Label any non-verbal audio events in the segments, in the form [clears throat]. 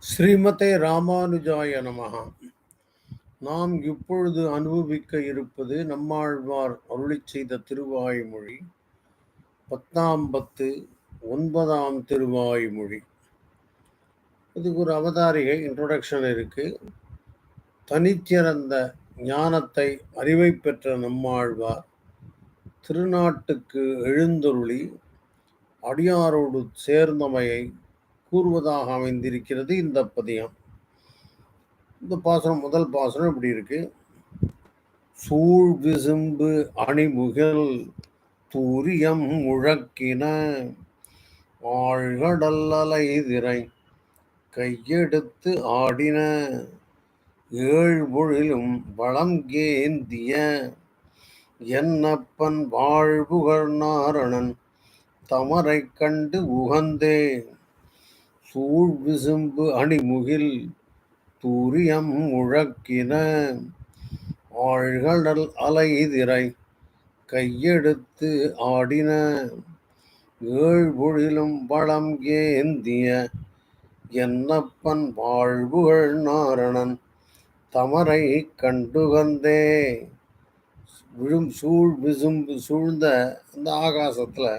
ஸ்ரீமதே ராமானுஜாய நமஹா. நாம் இப்பொழுது அனுபவிக்க இருப்பது நம்மாழ்வார் அருளிச் செய்த திருவாய்மொழி பத்தாம் பத்து ஒன்பதாம் திருவாய்மொழி. இதுக்கு ஒரு அவதாரிகை இன்ட்ரொடக்ஷன் இருக்கு. தனிச்சிறந்த ஞானத்தை அறிவை பெற்ற நம்மாழ்வார் திருநாட்டுக்கு எழுந்தொருளி அடியாரோடு சேர்ந்தமையை கூறுவதாக அமைந்திருக்கிறது இந்த பதியம். இந்த பாசனம் முதல் பாசனம் இப்படி இருக்கு. சூழ் விசும்பு அணிமுகில் தூரியம் முழக்கின ஆழ்கடல் அலைதிரை கையெடுத்து ஆடின ஏழ்பொழிலும் வளம் கேந்திய என்னப்பன் வாழ்புகழ் நாரணன் தமரைக் கண்டு உகந்தேன். சூழ் விசும்பு அணிமுகில் தூரியம் முழக்கின ஆழ்கடல் அலைதிரை கையெடுத்து ஆடின ஏழ்பொழிலும் வளம் ஏந்திய என்னப்பன் வாழ்வுகள் நாரணன் தமரை கண்டுகந்தே. விழும் சூழ் விசும்பு சூழ்ந்த அந்த ஆகாசத்தில்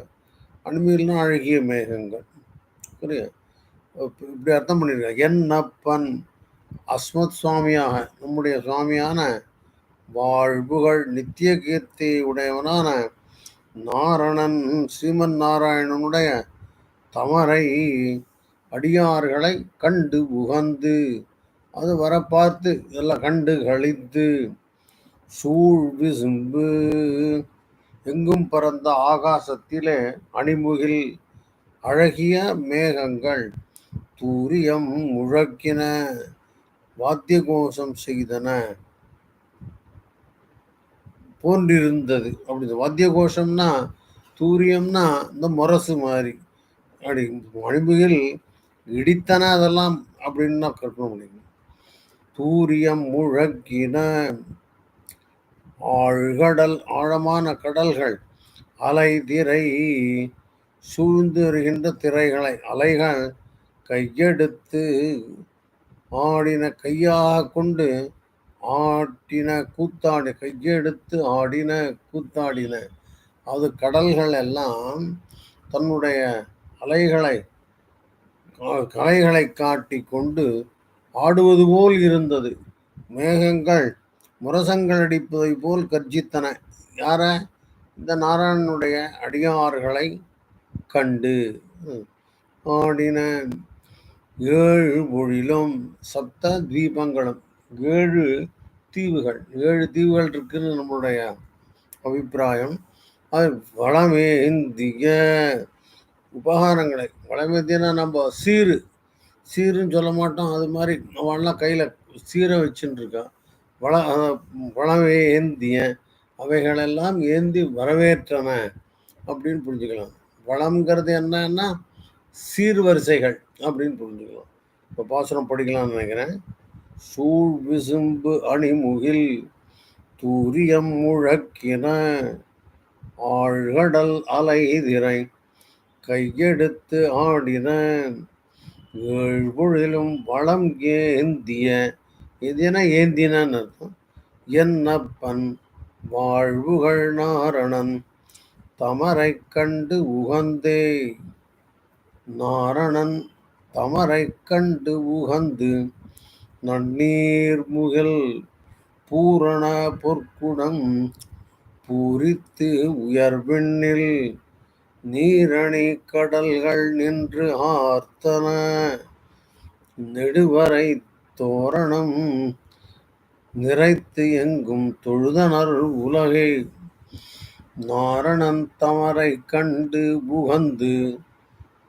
அணுமில்னா அழகிய மேகங்கள் புரியுது? இப்படி அர்த்தம் பண்ணியிருக்காங்க என்னப்பன்? அஸ்மத் சுவாமியாக நம்முடைய சுவாமியான வாழ்வுகள் நித்திய கீர்த்தி உடையவனான நாரணன் ஸ்ரீமன் நாராயணனுடைய தமரை அடியார்களை கண்டு உகந்து அது வர பார்த்து இதெல்லாம் கண்டு கழித்து சூழ் விசும்பு எங்கும் பறந்த ஆகாசத்திலே அணிமுகில் அழகிய மேகங்கள் தூரியம் முழக்கின வாத்திய கோஷம் செய்தன. போன்றிருந்தது. அப்படி வாத்திய கோஷம்னா தூரியம்னா இந்த முரசு மாதிரி அப்படி மணிமுகில் இடித்தன அதெல்லாம் அப்படின்னு கற்பனை முடியும் தூரியம் முழக்கின ஆழ்கடல் ஆழமான கடல்கள் அலை திரை சூழ்ந்து வருகின்ற திரைகளை அலைகள் கையெடுத்து ஆடின கையாக கொண்டு ஆட்டின கூத்தாடி கையெடுத்து ஆடின கூத்தாடின. அது கடல்கள் எல்லாம் தன்னுடைய அலைகளை கலைகளை காட்டி கொண்டு ஆடுவது போல் இருந்தது. மேகங்கள் முரசங்கள் அடிப்பதை போல் கர்ஜித்தன. யார? இந்த நாராயணனுடைய அடியார்களை கண்டு. ஆடின ஏழு மொழிலும் சப்த தீபங்களும் ஏழு தீவுகள். ஏழு தீவுகள் இருக்குன்னு நம்மளுடைய அபிப்பிராயம். அது வளமேந்திய உபகாரங்களை. வளமேந்தியனா நம்ம சீரு. சீருன்னு சொல்ல மாட்டோம். அது மாதிரி அவன்லாம் கையில் சீரை வச்சுட்டு இருக்கான் வள வளமே ஏந்திய அவைகளெல்லாம் ஏந்தி வரவேற்றன அப்படின்னு புரிஞ்சுக்கலாம். வளம்ங்கிறது என்னன்னா சீர்வரிசைகள் அப்படின்னு புரிஞ்சுக்கலாம். இப்போ பாசுரம் படிக்கலாம்னு நினைக்கிறேன். சூழ் விசும்பு அணிமுகில் தூரியம் முழக்கின ஆழ்கடல் அலைதிரை கையெடுத்து ஆடின ஏழ்பொழிலும் வளம் ஏந்திய எதுனா ஏந்தினான்னு அர்த்தம்? என்னப்பன் வாழ்வுகள் நாரணன் தமரை கண்டு உகந்தே நாரணன் தமரை கண்டு உகந்து நன்னீர் முகில் பூரண பொற்குடம் பூரித்து உயர்விண்ணில் நீரணி கடல்கள் நின்று ஆர்த்தன நெடுவரை தோரணம் நிறைத்து எங்கும் தொழுதனர் உலகை. நாரணன் தமரை கண்டு புகந்து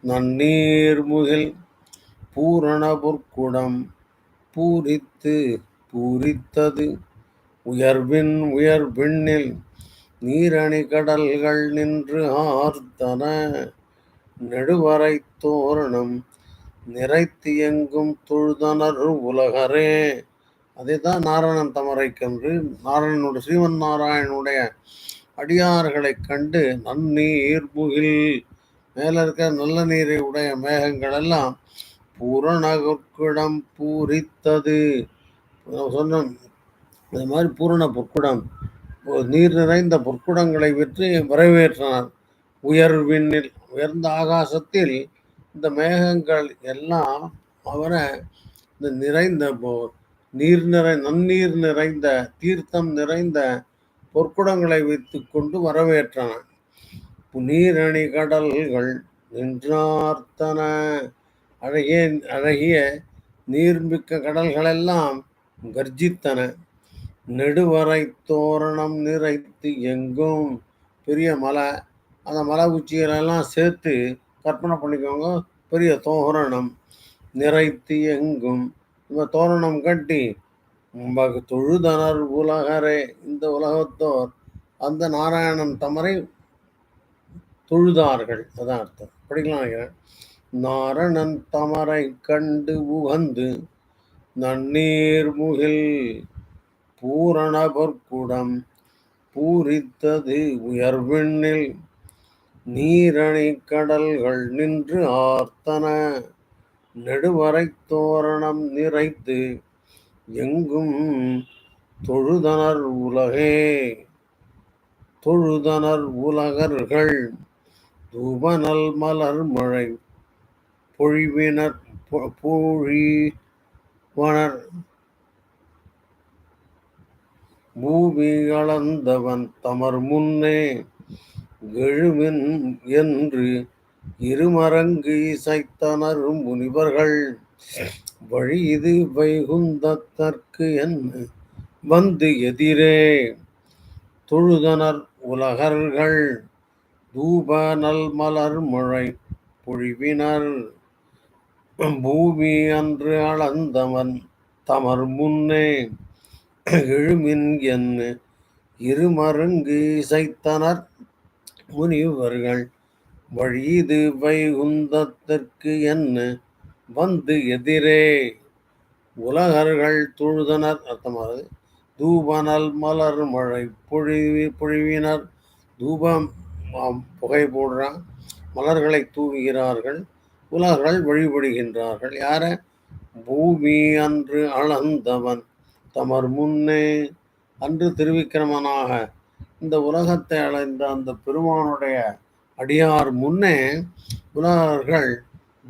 நன்னீர்முகில் பூரணபுர்க்குடம் பூரண பொற்குடம் பூரித்து பூரித்தது. உயர்வின் உயர்விண்ணில் நீரணி கடல்கள் நின்று ஆர்த்தன. நெடுவரை தோரணம் நிறைத்து எங்கும் தொழுதனர் உலகரே. அதே தான் நாராயணன் தமரைக்கன்று நாராயணனுடைய ஸ்ரீமன் நாராயணனுடைய அடியார்களைக் கண்டு நன்னீர் முகில் மேல இருக்க நல்ல நீரை உடைய மேகங்கள் எல்லாம் பூரணகுடம் பூரித்தது சொன்னோம் இது மாதிரி பூரண பொற்குடம் நீர் நிறைந்த பொற்குடங்களை விற்று வரவேற்றனர் உயர்வின்னில் உயர்ந்த ஆகாசத்தில் இந்த மேகங்கள் எல்லாம் அவரை இந்த நிறைந்த நீர் நிறை நன்னீர் நிறைந்த தீர்த்தம் நிறைந்த பொற்குடங்களை வைத்து கொண்டு வரவேற்றன. புனீரணி கடல்கள் நின்றார்த்தன. அழகிய அழகிய நீர்மிக்க கடல்களெல்லாம் கர்ஜித்தன. நெடுவரை தோரணம் நிறைத்து எங்கும் பெரிய மலை அந்த மலை உச்சிகளெல்லாம் சேர்த்து கற்பனை பண்ணிக்கோங்க பெரிய தோரணம் நிறைத்து எங்கும். இந்த தோரணம் கட்டி தொழுதனர் உலகரே இந்த உலகத்தோர் அந்த நாராயணன் தமரை தொழுதார்கள். அதான் அர்த்தம். படிக்கலாம் நினைக்கிறேன். நாரணன் தமரை கண்டு உகந்து நன்னீர் முகில் பூரண பூரித்தது உயர்விண்ணில் நீரணி கடல்கள் நின்று ஆர்த்தன நெடுவரை தோரணம் நிறைத்து எங்கும் தொழுதனர் உலகே தொழுதனர் உலகர்கள். தூபனல் மலர் மழை பொழிவினர் பொழிவனர். பூமி அளந்தவன் தமர் முன்னே எழுமின் என்று இருமரங்கு இசைத்தனர் முனிவர்கள். வழி இது வைகுந்தத்தற்கு என்ன வந்து எதிரே தொழுதனர் உலகர்கள். தூப நல் மலர் பொழிவினர். பூமி அன்று அளந்தவன் தமர் முன்னே எழுமின் என்ன இருமருங்கு இசைத்தனர் முனிவர்கள். வழிது வைகுந்தத்திற்கு என்ன வந்து எதிரே. உலகர்கள் தொழுதனர். அர்த்தமானது தூபனல் மலர் மழை பொழிவி பொழிவினர். தூபம் புகை போடுறான் மலர்களை தூவுகிறார்கள். உலகர்கள் வழிபடுகின்றார்கள். யார? பூமி அன்று அளந்தவன். தமர் முன்னே அன்று திருவிக்கிரமனாக. இந்த உலகத்தை அடைந்த அந்த பெருமானுடைய அடியார் முன்னே உலகர்கள்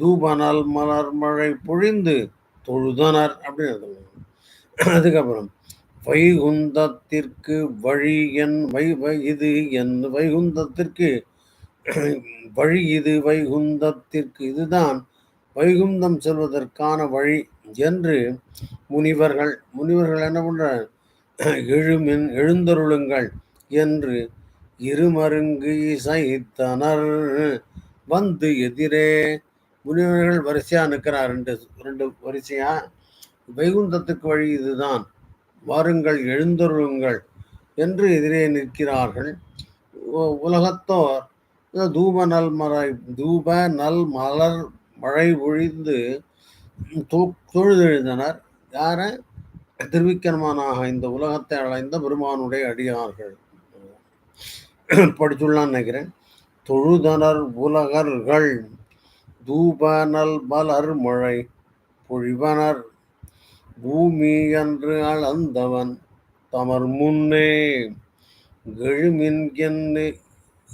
தூபனல் மலர் மழை பொழிந்து தொழுதனர் அப்படின்னு அதுக்கப்புறம் வைகுந்தத்திற்கு வழி என் வை இது என் வைகுந்தத்திற்கு. வழி இது வைகுந்தத்திற்கு. இதுதான் வைகுந்தம் செல்வதற்கான வழி என்று முனிவர்கள் முனிவர்கள் என்ன பண்ற எழுமின் எழுந்தருளுங்கள் என்று இருமருங்கு இசைத்தனர். வந்து எதிரே. முனிவர்கள் வரிசையா நிற்கிறார். ரெண்டு ரெண்டு வரிசையா. வைகுந்தத்துக்கு வழி இதுதான். வாருங்கள் எழுந்தருளுங்கள் என்று எதிரே நிற்கிறார்கள். உலகத்தோர் தூப நல் மலை தூப நல் மலர் மழை ஒழிந்து தொழுதெழுந்தனர். யார? திருவிக்கிரமனாக இந்த உலகத்தை அடைந்த பெருமானுடைய அடியார்கள். படிச்சுள்ளான்னு நினைக்கிறேன். தொழுதனர் உலகர்கள் தூப நல் மலர் மழை பொழிவனர். பூமி என்று அளந்தவன் தமர் முன்னே எழுமின் என்று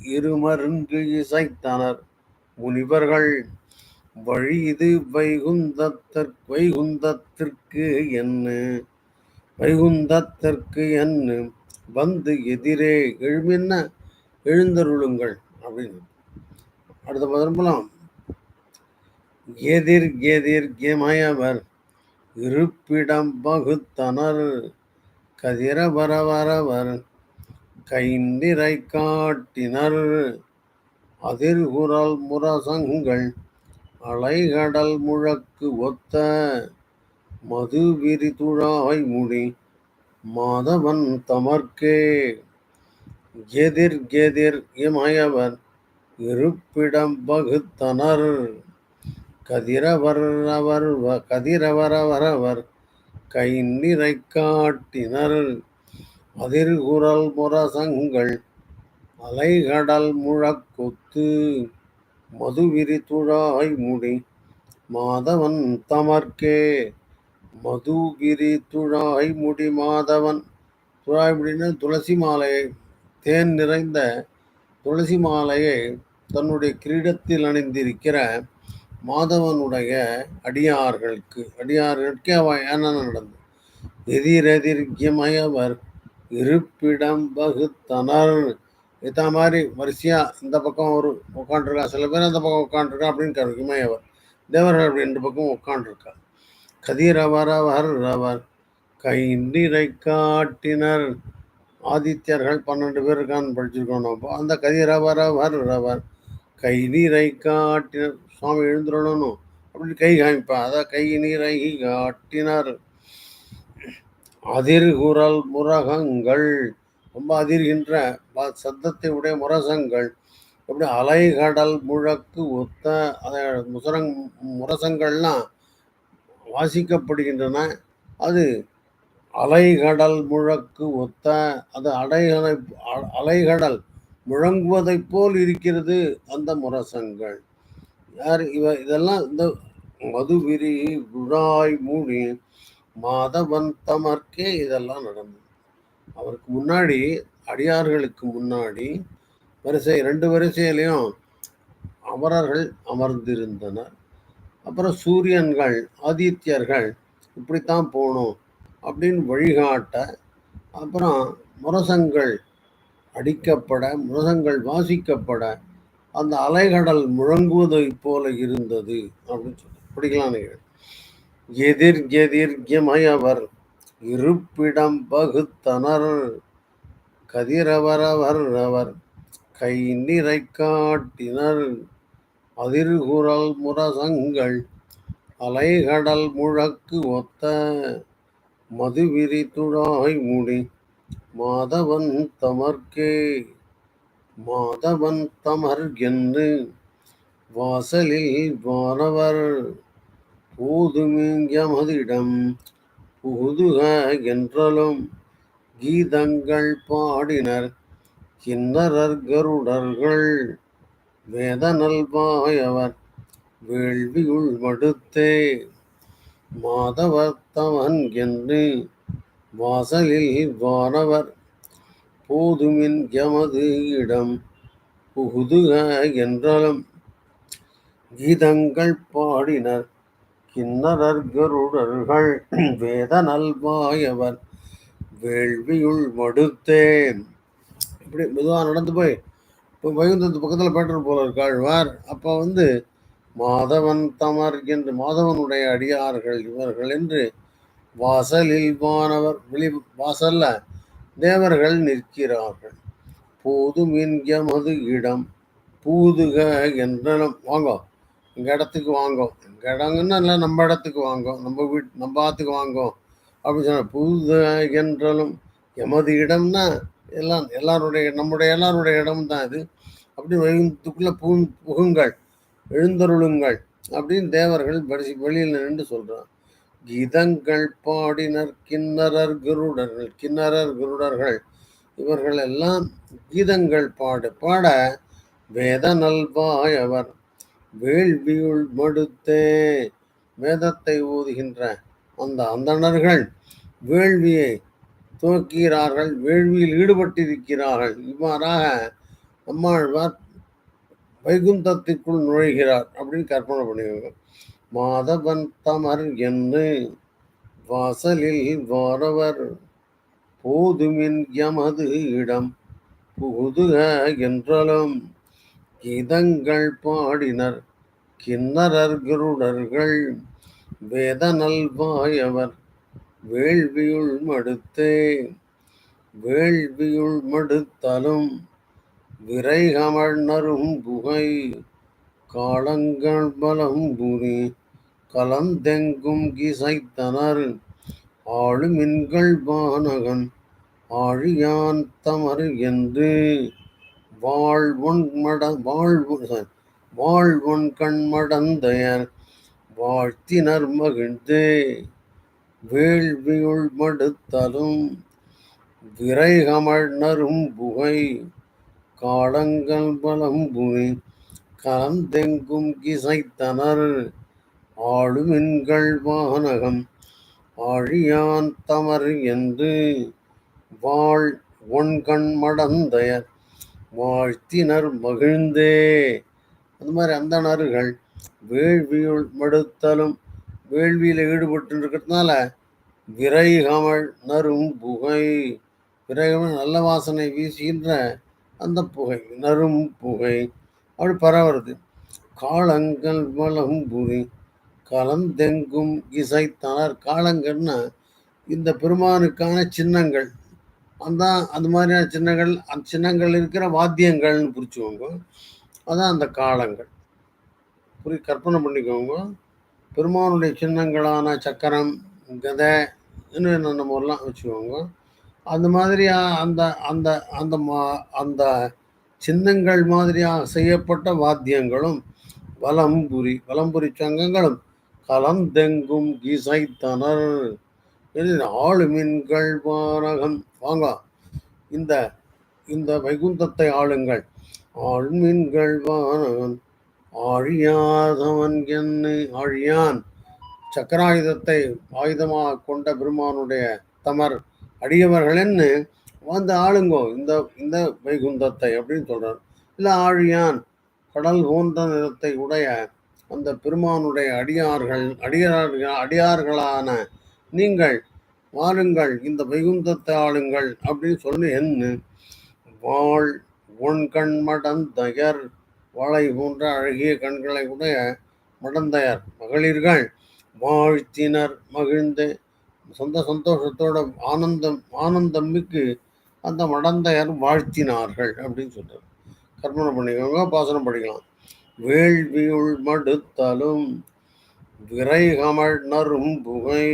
இருமருங்கு இசைத்தனர். முனிவர்கள் வழி இது வைகுந்தத்திற்கு வைகுந்தத்திற்கு என்ன? வைகுந்தத்திற்கு என்ன? வந்து எதிரே எழுமின்ன எழுந்தருளுங்கள் அப்படின்னு. அடுத்த பதினப்பலாம் எதிர் எதிர் எமயவர் இருப்பிடம் பகுத்தனர். கதிரவரவரவர் கைந்திரை காட்டினர். அதிர்குரல் முரசங்கள் அலைகடல் முழக்கு ஒத்த மது விரிதுழாய் முடி மாதவன் தமர்க்கே. எதிர் எதிர் இமயவர் இருப்பிடம் பகுத்தனர். கதிரவர் கதிரவரவரவர் கை நிறை காட்டினர். அதிர்குரல் முரசங்கள் அலைகடல் முழக்கொத்து மதுவிரி துழாய் முடி மாதவன் தமர்க்கே மதுகிரி துழாய் முடி மாதவன் துழாய் முடின்னு துளசி மாலையை தேன் நிறைந்த துளசி மாலையை தன்னுடைய கிரீடத்தில் அணிந்திருக்கிற மாதவனுடைய அடியார்களுக்கு அடியார்களுக்கு அவ என்னென்ன நடந்தது எதிரெதிர்கியமயவர் இருப்பிடம் வகுத்தனர். இத மாதிரி வரிசையாக இந்த பக்கம் ஒரு உட்காண்டிருக்கா சில பேர் அந்த பக்கம் உட்காண்டிருக்கா அப்படின்னு இமயவர் தேவர்கள் அப்படி ரெண்டு பக்கம் உட்காண்டிருக்கா கதிரவர் அவர் அவர் கை நிறை காட்டினர். ஆதித்யர்கள் பன்னெண்டு பேர் இருக்கான்னு படிச்சிருக்கோம் நம்ம. அந்த கதிரவர் அவர் அவர் கை நீரை காட்டினர். சுவாமி எழுந்துடணும் அப்படின்னு கை காமிப்பேன். அதான் கை நீரை காட்டினார். அதிர்குரல் முரகங்கள். ரொம்ப அதிர்கின்ற சத்தத்தை உடைய முரசங்கள். எப்படி அலைகடல் முழக்கு ஒத்த அதை முசரங் முரசங்கள்லாம் வாசிக்கப்படுகின்றன. அது அலைகடல் முழக்கு ஒத்த அது அடைகளை அலைகடல் முழங்குவதைப் போல் இருக்கிறது அந்த முரசங்கள். யார்? இவ இதெல்லாம் இந்த மதுவிரி குழாய் மூடி மாதவன் தமர்க்கே இதெல்லாம் நடந்தது. அவருக்கு முன்னாடி அடியார்களுக்கு முன்னாடி வரிசை ரெண்டு வரிசையிலையும் அமரர்கள் அமர்ந்திருந்தனர். அப்புறம் சூரியன்கள் ஆதித்யர்கள் இப்படித்தான் போகணும் அப்படின்னு வழிகாட்ட அப்புறம் முரசங்கள் அடிக்கப்பட முரசங்கள் வாசிக்கப்பட அந்த அலைகடல் முழங்குவதை போல இருந்தது அப்படின்னு சொல்லி படிக்கலாம் நீங்கள். எதிர் எதிர் இருப்பிடம் பகுத்தனர் கதிரவரவர் அவர் கை நிறை காட்டினர். அதிர்குரல் முரசங்கள் அலைகடல் முழக்கு ஒத்த மதுவிரி துழாய் முடி மாதவன் தமர்க்கே. மாதவன் தமர் என்று வாசலில் வானவர் போதுமிங்கமதிடம் புகுதுக என்றலும் கீதங்கள் பாடினர் கிண்ணரர் கருடர்கள் வேதநல்வாயவர் வேள்வியுள் மடுத்தே. மாதவத்தவன் என்று வாசலில் வானவர் போதுமின் எமது இடம் புகுதுக என்றாலும் கீதங்கள் பாடினர். கிண்ணரர் கருடர்கள் [clears throat] வேத நல்வாயவர் வேள்வியுள் மடுத்தேன். இப்படி மெதுவாக நடந்து போய் இப்போ வைகுந்தத்து பக்கத்தில் பேட்டர் போல இருக்காழ்வார் அப்போ வந்து மாதவன் தமர் என்று மாதவனுடைய அடியார்கள் இவர்கள் என்று வாசலில் வானவர் வெளி வாசல்ல தேவர்கள் நிற்கிறார்கள். போதும் என்கமது இடம். பூதுக என்றனும் வாங்க. எங்கள் இடத்துக்கு வாங்கும் எங்கள் இடங்கன்னா இல்லை நம்ம இடத்துக்கு வாங்கும் நம்ம வீட் நம்ம ஆத்துக்கு வாங்கும் அப்படின்னு சொன்னால் புது என்றாலும் எமது இடம்னா எல்லாம் எல்லாருடைய நம்முடைய எல்லாருடைய இடம் தான் இது. அப்படி வைகுந்தத்துக்குள்ள பூ புகுங்கள். எழுந்தருளுங்கள். அப்படின்னு தேவர்கள் வெளியில் நின்று சொல்கிறான் கீதங்கள் பாடினர் கிண்ணறர் குருடர்கள் கிண்ணறர் குருடர்கள். இவர்கள் எல்லாம் கீதங்கள் பாடு பாட வேத நல்வாய் அவர் வேள்வியுள் மடுத்தே வேதத்தை ஊதுகின்ற அந்த அந்தணர்கள் வேள்வியை துவக்கிறார்கள் வேள்வியில் ஈடுபட்டிருக்கிறார்கள். இவ்வாறாக அம்மாழ்வார் வைகுந்தத்திற்குள் நுழைகிறார் அப்படின்னு கற்பனை பண்ணுவாங்க மாதவன் தமர் என்று வாசலில் வாரவர் போதுமின் எமது இடம் புகுதுக என்றாலும் கீதங்கள் பாடினர். கிண்ணரர் குருடர்கள் வேத நல்வாயவர் வேள்வியுள் மடுத்தே வேள்வியுள் மடுத்தலும் விரைகமழ்நரும் புகை காலங்கள் பலம் புரி கலந்தெங்கும் கிசைத்தனர் ஆளுமின்கள் வானகன் ஆழியான் தமறு என்று. வாழ்வொன் மட வாழ்வு வாழ்வொன் கண்மடந்தையர் வாழ்த்தினர் மகிழ்ந்து. வேள்வியுள் மடுத்தலும் விரைகமழ்நரும் புகை காலங்கள் பலம்புனி கலந்தெங்கும் கிசைத்தனர் ஆளுமென்கள் வானகம் ஆழியான் தமர் என்று வாழ் ஒன்கண் மடந்தையர் வாழ்த்தினர் மகிழ்ந்தே. அந்த மாதிரி அந்தணர்கள் வேள்வியுள் மடுத்தலும் வேள்வியில் ஈடுபட்டு இருக்கிறதுனால விரைகமள் நரும் புகை விரைகமல் நல்ல வாசனை வீசுகின்ற அந்த புகை நரும் புகை. அப்படி பரவுறது. காலங்கள் வளம்புரி கலந்தெங்கும் இசைத்தனர் காலங்கள்னா இந்த பெருமானுக்கான சின்னங்கள். அந்த அந்த மாதிரியான சின்னங்கள் அந்த சின்னங்கள் இருக்கிற வாத்தியங்கள்னு புரிச்சுக்கோங்க. அதான் அந்த காலங்கள். புரி கற்பனை பண்ணிக்கோங்க. பெருமானுடைய சின்னங்களான சக்கரம் கதை இன்னும் என்னென்ன மாதிரிலாம் வச்சுக்கோங்க. அந்த மாதிரியாக அந்த அந்த அந்த மா அந்த சின்னங்கள் மாதிரியாக செய்யப்பட்ட வாத்தியங்களும் வலம்புரி வலம்புரி சங்கங்களும் கலந்தெங்கும் கிசைத்தனர் ஆளுமின்கள் வானகம். வாங்க இந்த இந்த வைகுந்தத்தை ஆளுங்கள். ஆழ்மின்கள் வானவன் ஆழியாதவன் என்னை ஆழியான். சக்கராயுதத்தை ஆயுதமாக கொண்ட பெருமானுடைய தமர் அடியவர்கள்னு வந்து ஆளுங்கோ இந்த இந்த வைகுந்தத்தை அப்படின்னு சொல்றார். இல்லை ஆழியான் கடல் போன்ற நிறத்தை உடைய அந்த பெருமானுடைய அடியார்கள் அடியார்கள் அடியார்களான நீங்கள் வாருங்கள் இந்த வைகுந்தத்தை ஆளுங்கள் அப்படின்னு சொல்லி என்ன வாழ் ஒன் கண் மடந்தயர் வாழை போன்ற அழகிய கண்களை உடைய மடந்தையர் மகளிர்கள் வாழ்த்தினர் மகிழ்ந்து சொந்த சந்தோஷத்தோட ஆனந்தம் ஆனந்தம்மிக்கு அந்த மடந்தையர் வாழ்த்தினார்கள் அப்படின்னு சொல்றாரு கற்பனை பண்ணிக்கோங்க பாசனம் படிக்கலாம். வேள்வியுள் மடுத்தலும் விரைகமள் நரும் புகை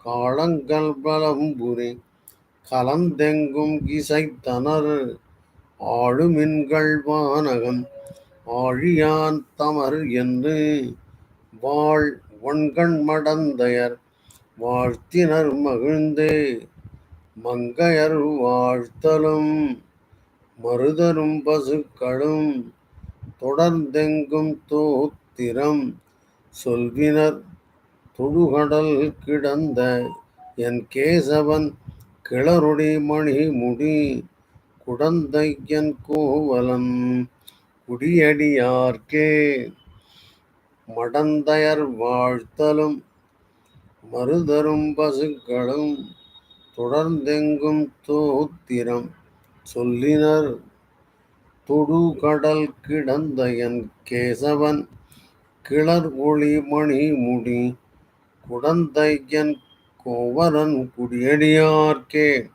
காலங்கள் பலம்புரி கலந்தெங்கும் இசைத்தனர் ஆளுமின்கள் வானகம் ஆழியான் தமர் என்று வாழ் ஒன்கண் மடந்தையர் வாழ்த்தினர் மகிழ்ந்தே மங்கையர் வாழ்த்தலும் மருதரும் பசுக்களும் தொடர்ந்தெங்கும் தோத்திரம் சொல்வினர் தொடுகடல் கிடந்த என் கேசவன் கிளருடி மணி முடி குடந்தையன் கோவலன் குடியடியார்க்கே. மடந்தையர் வாழ்த்தலும் மறுதரும் பசுக்களும் தொடர்ந்தெங்கும் தோத்திரம் சொல்லினர் தொடுகடல் கிடந்த என் கேசவன் கிளர் ஒளி மணி முடி குடந்தையன் கோவரன் குடியடியார்க்கே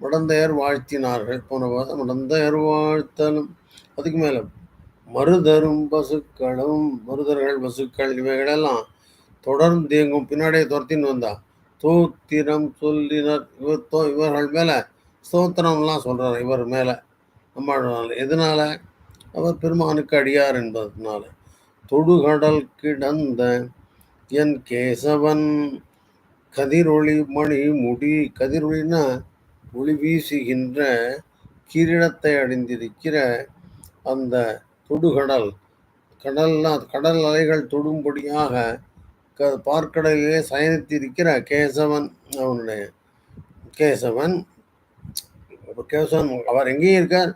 மடந்தையர் வாழ்த்தினார்கள். போன மடந்தையர் வாழ்த்தலும். அதுக்கு மேலே மருதரும் பசுக்களும் மருதர்கள் பசுக்கள் இவைகளெல்லாம் தொடர்ந்து எங்கும் பின்னாடியே துரத்தின்னு வந்தா தோத்திரம் சொல்லினர். இவர் தோ இவர்கள் மேலே ஸ்தோத்திரம்லாம் சொல்கிறார் இவர் மேலே நம்மளால் எதனால்? அவர் பெருமானுக்கு அடியார் என்பதனால. தொடுகடல் கிடந்த என் கேசவன் கதிரொளி மணி முடி கதிரொளினா ஒளி வீசுகின்ற கிரீடத்தை அடைந்திருக்கிற அந்த தொடுகடல். கடல்லாம் கடல் அலைகள் தொடும்படியாக க பார்க்கடலிலே சயனித்திருக்கிற கேசவன் அவனுடைய கேசவன் கேசவன் அவர் எங்கேயும் இருக்கார்.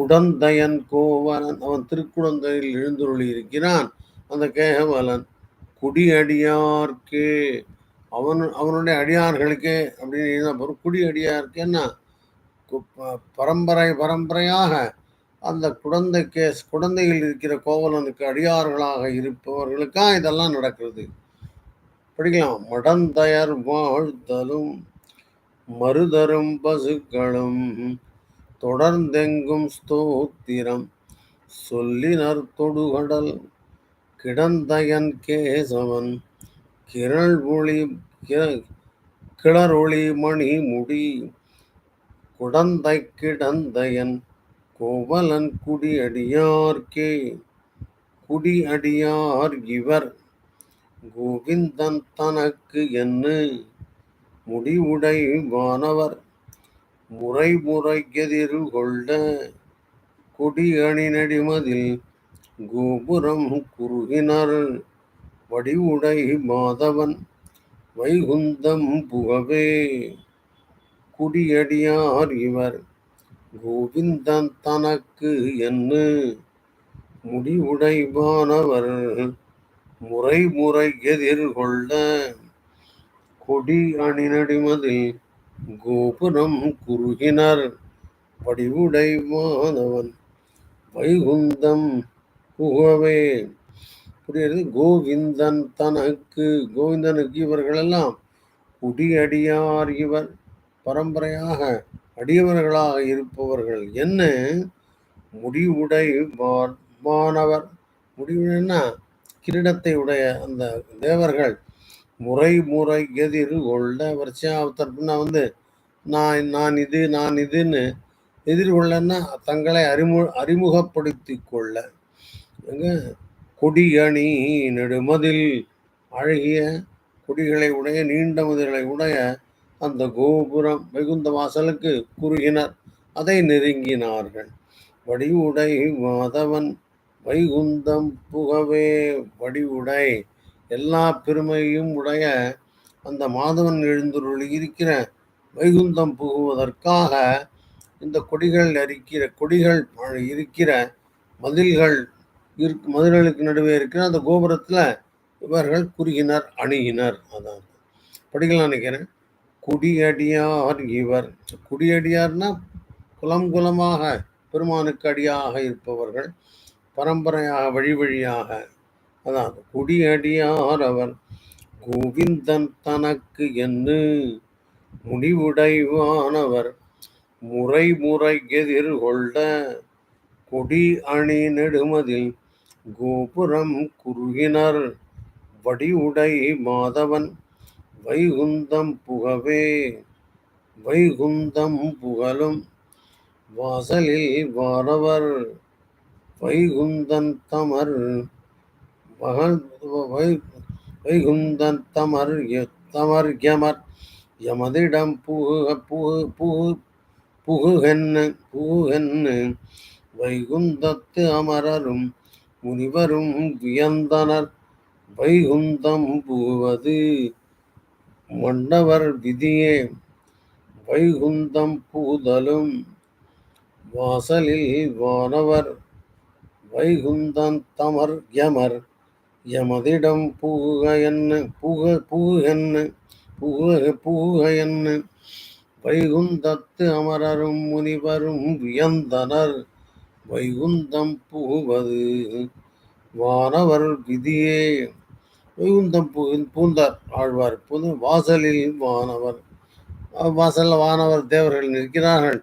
குடந்தையன் கோவலன் அவன் திருக்குடந்தையில் எழுந்துருளி இருக்கிறான். அந்த கேகவலன் குடியடியார்க்கே. அவன் அவனுடைய அடியார்களுக்கே அப்படின்னு குடி அடியார்க்கேன்னா பரம்பரை பரம்பரையாக அந்த குழந்தை கேஸ் குழந்தையில் இருக்கிற கோவலனுக்கு அடியார்களாக இருப்பவர்களுக்காக இதெல்லாம் நடக்கிறது? படிக்கலாம். மடந்தயர் வாழ்த்தலும் மறுதரும் பசுக்களும் தொடர்ந்தெங்கும் ஸ்தோத்திரம். சொல்லினர் தொடுகடல் கிடந்தயன் கேசவன் கிரள் ஒளி கிளரொளி மணி முடி குடந்தை கிடந்தயன் கோவலன் குடியடியார்க்கே குடியடியார் இவர் கோவிந்தன் தனக்கு என்ன முடிவுடை வானவர் முறை முறை எதிர் கொண்ட கொடி நடிமதில் கோபுரம் குறுகினர். வடிவுடை மாதவன் வைகுந்தம் புகவே. குடியடியார் இவர் கோவிந்தன் தனக்கு என்ன? முடிவுடைவானவர் முறை முறை எதிர்கொள்ள கொடி அணிநடிமதில் கோபுரம் குறுகினர் மாதவன் வைகுந்தம் புகவே. புரியுது கோவிந்தன் தனக்கு கோவிந்தனுக்கு இவர்களெல்லாம் குடியடியார் இவர். பரம்பரையாக அடியவர்களாக இருப்பவர்கள். என்ன? முடிவுடை மாணவர். முடிவுனா கிரீடத்தை உடைய அந்த தேவர்கள் முறை முறை எதிர் கொள்ள வரிசையாக தரப்புனா வந்து நான் நான் இது நான் இதுன்னு எதிர்கொள்ளன்னா தங்களை அறிமு அறிமுகப்படுத்தி கொள்ள. கொடியணி நெடுமதில் அழகிய கொடிகளை உடைய நீண்ட மதில்களை உடைய அந்த கோபுரம் மிகுந்த வாசலுக்கு குறுகினர். அதை நெருங்கினார்கள். வடிவுடை மாதவன் வைகுந்தம் புகவே வடிவுடை எல்லா பெருமையும் உடைய அந்த மாதவன் எழுந்துருள் இருக்கிற வைகுந்தம் புகுவதற்காக இந்த கொடிகள் அரிக்கிற கொடிகள் இருக்கிற மதில்கள் இருக் மதில்களுக்கு நடுவே இருக்கிற அந்த கோபுரத்தில் இவர்கள் குறுகினர் அணுகினர். அதான். படிக்கலாம் நினைக்கிறேன். குடியடியார் இவர். குடியடியார்னா குலம் குலமாக பெருமானுக்கு அடியாக இருப்பவர்கள். பரம்பரையாக வழி வழியாக அதான் குடியடியார் அவர் கோவிந்தன் தனக்கு என்று முடிவுடைவானவர் முறை முறை எதிர்கொள்ள கொடி அணி நெடுமதில் கோபுரம் குறுகினர் வடிவுடை மாதவன் வைகுந்தம் புகவே வைகுந்தம் புகழும் வாசலில் வாரவர் வைகுந்தன் தமர் வைகுந்தன் தமர் தமர் யமர் யமதிடம் புக புகு புகு புகுகென்னு புகுகென்னு வைகுந்தத்து அமரரும் முனிவரும் வியந்தனர். வைகுந்தம் புகுவது மன்னவர் விதியே. வைகுந்தம் புகுதலும் வாசலில் வானவர். வைகுந்தன் தமர் யமர் யமதிடம் புகுக என்ன புக புகு என்ன புக புக என்ன வைகுந்தத்து அமரரும் முனிவரும் வியந்தனர். வைகுந்தம் புகுவது வானவர் விதியே. வைகுந்தம் பு பூந்தார் ஆழ்வார் புது வாசலில் வானவர். வாசலில் வானவர் தேவர்கள் நிற்கிறார்கள்.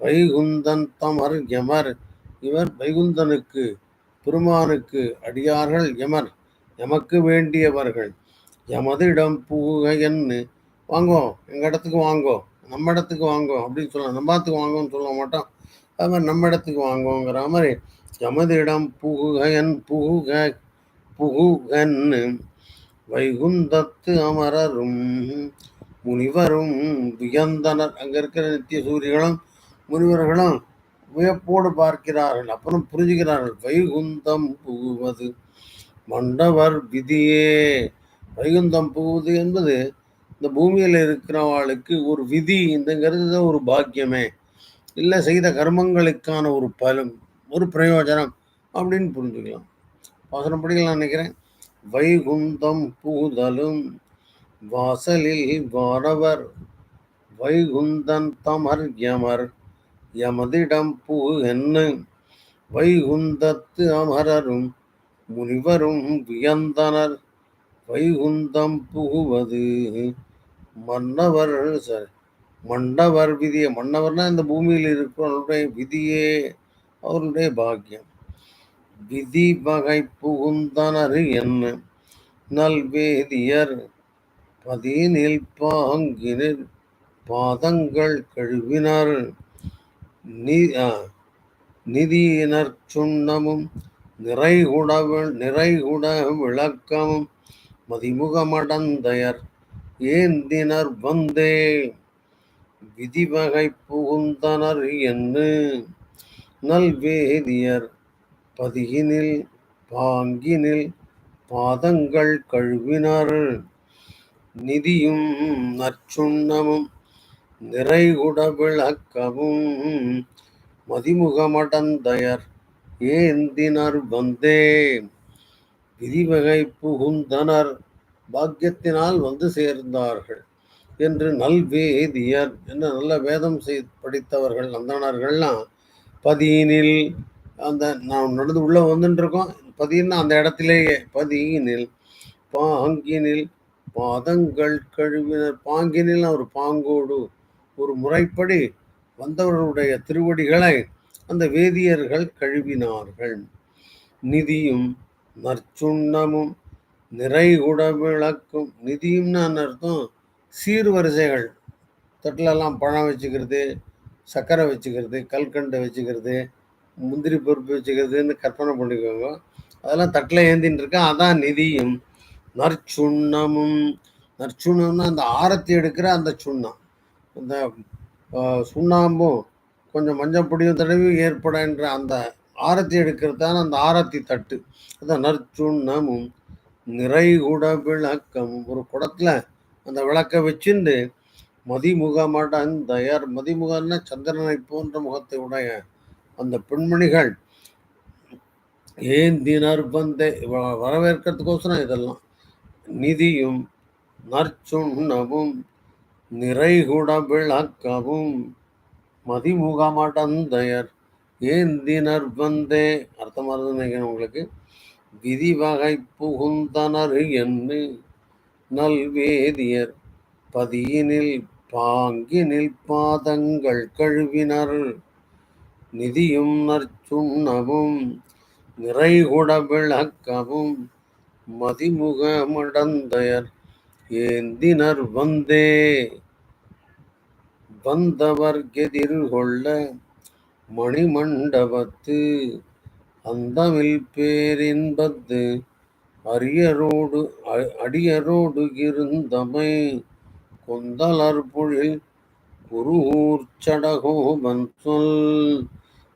வைகுந்தன் தமர் எமர். இவர் வைகுந்தனுக்கு பெருமானுக்கு அடியார்கள் யமர் எமக்கு வேண்டியவர்கள். எமது இடம் புகுக வாங்கோ எங்கள் இடத்துக்கு வாங்கோ நம்ம இடத்துக்கு வாங்கோ அப்படின்னு சொல்லலாம் நம்ம வாங்கோன்னு சொல்ல மாட்டோம். அது மாதிரி நம்ம இடத்துக்கு வாங்குவோங்கிற மாதிரி எமது இடம் புகுகன் புகுக புகுகன்னு வைகுந்தத்து அமரரும் முனிவரும் வியந்தனர். அங்கே இருக்கிற நித்திய சூரியர்களும் முனிவர்களும் வியப்போடு பார்க்கிறார்கள். அப்புறம் புரிஞ்சுக்கிறார்கள் வைகுந்தம் புகுவது மண்டவர் விதியே. வைகுந்தம் புகுவது என்பது இந்த பூமியில் இருக்கிறவாளுக்கு ஒரு விதி இந்தங்கிறது ஒரு பாக்கியமே. இல்லை செய்த கர்மங்களுக்கான ஒரு பலம் ஒரு பிரயோஜனம் அப்படின்னு புரிஞ்சுக்கலாம். வாசனம் படிக்கலாம் நினைக்கிறேன். வைகுந்தம் புகுதலும் வாசலில் வாரவர் வைகுந்தன் தமர் யமர். யமதிடம் பூ என்ன வைகுந்தத்து அமரரும் முனிவரும் வியந்தனர். வைகுந்தம் புகுவது மன்னவர் மண்டவர் விதியை மன்னவர்னா இந்த பூமியில் இருக்கிறவருடைய விதியே அவருடைய பாக்கியம். விதி வகை புகுந்தனர் என்ன நல்வேதியர் பதினில் பாங்கினர் பாதங்கள் கழுவினர். நிதியினர் சுண்ணமும் நிறைகுட நிறைகுட விளக்கமும் மதிமுகமடந்தையர். ஏந்தினர் வந்தே? விதிவகை புகுந்தனர் என்று. நல்வேதியர் பதியினில் பாங்கினில் பாதங்கள் கழுவினர். நிதியும் நற்சுண்ணமும் நிறைகுட விளக்கவும் மதிமுகமடந்தயர் ஏந்தினர் வந்தே விதிவகை புகுந்தனர் பாக்கியத்தினால் வந்து சேர்ந்தார்கள் என்று நல்வேதியர் என்ன நல்ல வேதம் செய் படித்தவர்கள் நந்தனர்கள்லாம் பதியினில் அந்த நாம் நடந்து உள்ளே வந்துட்டுருக்கோம் இருக்கோம் அந்த இடத்திலேயே பதியினில் பாங்கினில் பாதங்கள் கழுவினர். பாங்கினில் ஒரு பாங்கோடு ஒரு முறைப்படி வந்தவர்களுடைய திருவடிகளை அந்த வேதியர்கள் கழுவினார்கள். நிதியும் நற்சுண்ணமும் நிறைகுட விளக்கும் நிதியும்னு அர்த்தம் சீர்வரிசைகள். தட்டிலெல்லாம் பழம் வச்சுக்கிறது சர்க்கரை வச்சுக்கிறது கல்கண்டை வச்சுக்கிறது முந்திரி பருப்பு வச்சுக்கிறதுன்னு கற்பனை பண்ணிக்கோங்க. அதெல்லாம் தட்டில் ஏந்தின்னு இருக்கேன் அதான் நிதியும் நற்சுண்ணமும். நற்சுண்ணம்னா அந்த ஆரத்தி எடுக்கிற அந்த சுண்ணம். அந்த சுண்ணாம்பும் கொஞ்சம் மஞ்சள் பொடியும் தடவி ஏற்படுகின்ற அந்த ஆரத்தி எடுக்கிறது தான் அந்த ஆரத்தி தட்டு. அந்த நற்சுண்ணமும் நிறைகுட விளக்கம். ஒரு குடத்தில் அந்த விளக்கை வச்சுண்டு மதிமுகமடந்தயர் மதிமுகன்னா சந்திரனை போன்ற முகத்தை உடைய அந்த பெண்மணிகள் ஏந்தினர் வந்தே வரவேற்கிறதுக்கோசரம் இதெல்லாம். நிதியும் நற்சுண்ணமும் நிறைகுட விளக்கவும் மதிமுகமடந்தையர் ஏந்தினர் வந்தே. அர்த்தமாக நினைக்கிறேன் உங்களுக்கு? விதி வகை புகுந்தனர் என்று நல்வேதியர் பதியினில் பாங்கினில் பாதங்கள் கழுவினர். நிதியும் நற்சுண்ணமும் நிறைகுட விளக்கவும் மதிமுகமடந்தயர் ஏந்தினர் வந்தே. வந்தவர் எதிர்கொள்ள மணிமண்டபத்து. அந்தமில் பேரின்பத்து. அரியரோடு அடியரோடு இருந்தமை கொந்தலற்பொழில் குருகூர் சடகோபன் சொல்.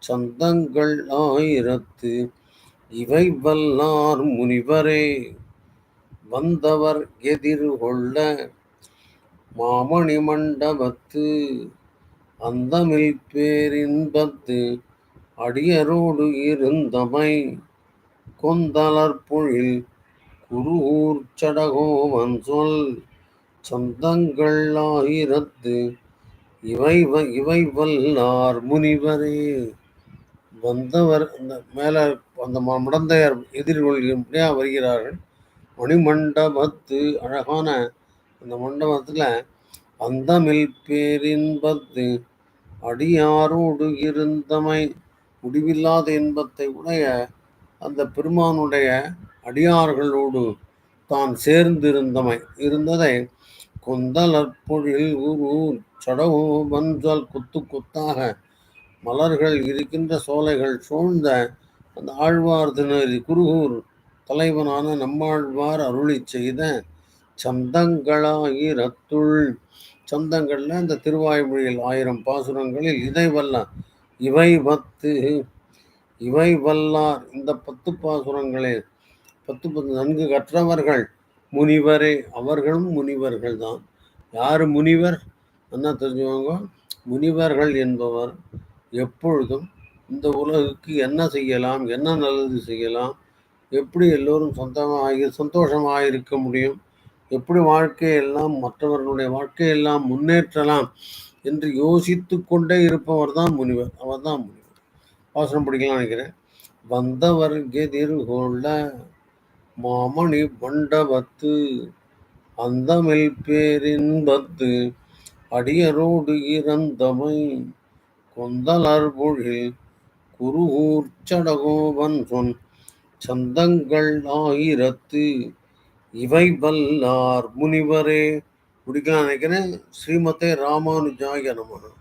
சந்தங்கள் ஆயிரத்து. இவை வல்லார் முனிவரே. வந்தவர் எதிர் கொள்ள மாமணி மண்டபத்து அந்தமில் பேரின்பத்து அடியரோடு இருந்தமை கொந்தலர் பொழில் குருகூர் சடகோவன் சொல் சந்தங்கள் ஆயிரத்து இவை இவை வல்லார் முனிவரே. வந்தவர் அந்த மேல அந்த மடந்தையர் எதிர்கொள்கின்றா வருகிறார்கள்? மணிமண்டபத்து அழகான அந்த மண்டபத்தில் அந்தமில் பேரின்பத்து அடியாரோடு இருந்தமை முடிவில்லாத இன்பத்தை உடைய அந்த பெருமானுடைய அடியார்களோடு தான் சேர்ந்திருந்தமை. இருந்ததை கொந்தலற்பொழில் உரு சடவு மஞ்சள் குத்து கொத்தாக மலர்கள் இருக்கின்ற சோலைகள் சூழ்ந்த அந்த ஆழ்வார் திணறி குருகூர் தலைவனான நம்மாழ்வார் அருளி செய்த சந்தங்களாயிரத்துள். சந்தங்கள்ல இந்த திருவாய்மொழியில் ஆயிரம் பாசுரங்களில் இதை வல்ல இவை பத்து இவை வல்லார் இந்த பத்து பாசுரங்களில் பத்து பத்து நன்கு கற்றவர்கள் முனிவரே. அவர்களும் முனிவர்கள் தான் யார் முனிவர்? என்ன தெரிஞ்சுவாங்க முனிவர்கள் என்பவர் எப்பொழுதும் இந்த உலகுக்கு என்ன செய்யலாம்? என்ன நல்லது செய்யலாம்? எப்படி எல்லோரும் சொந்தமாக சந்தோஷமாக இருக்க முடியும்? எப்படி வாழ்க்கையெல்லாம் மற்றவர்களுடைய வாழ்க்கையெல்லாம் முன்னேற்றலாம் என்று யோசித்து கொண்டே இருப்பவர் தான் முனிவர். அவர் தான் முனிவர். வாசனம் பிடிக்கலாம் நினைக்கிறேன். வந்தவர் எதிர்கொள்ள மாமணி மண்டபத்து அந்தமில் பேரின்பத்து அடியரோடு இறந்தமை கொந்தலர் பொழில் குருகூர் சடகோபன் சொன் சந்தங்கள் ஆயிரத்து இவை வல்லார் முனிவரே. முடிக்கலாம் நினைக்கிறேன். ஸ்ரீமதே ராமானுஜாய நமகன்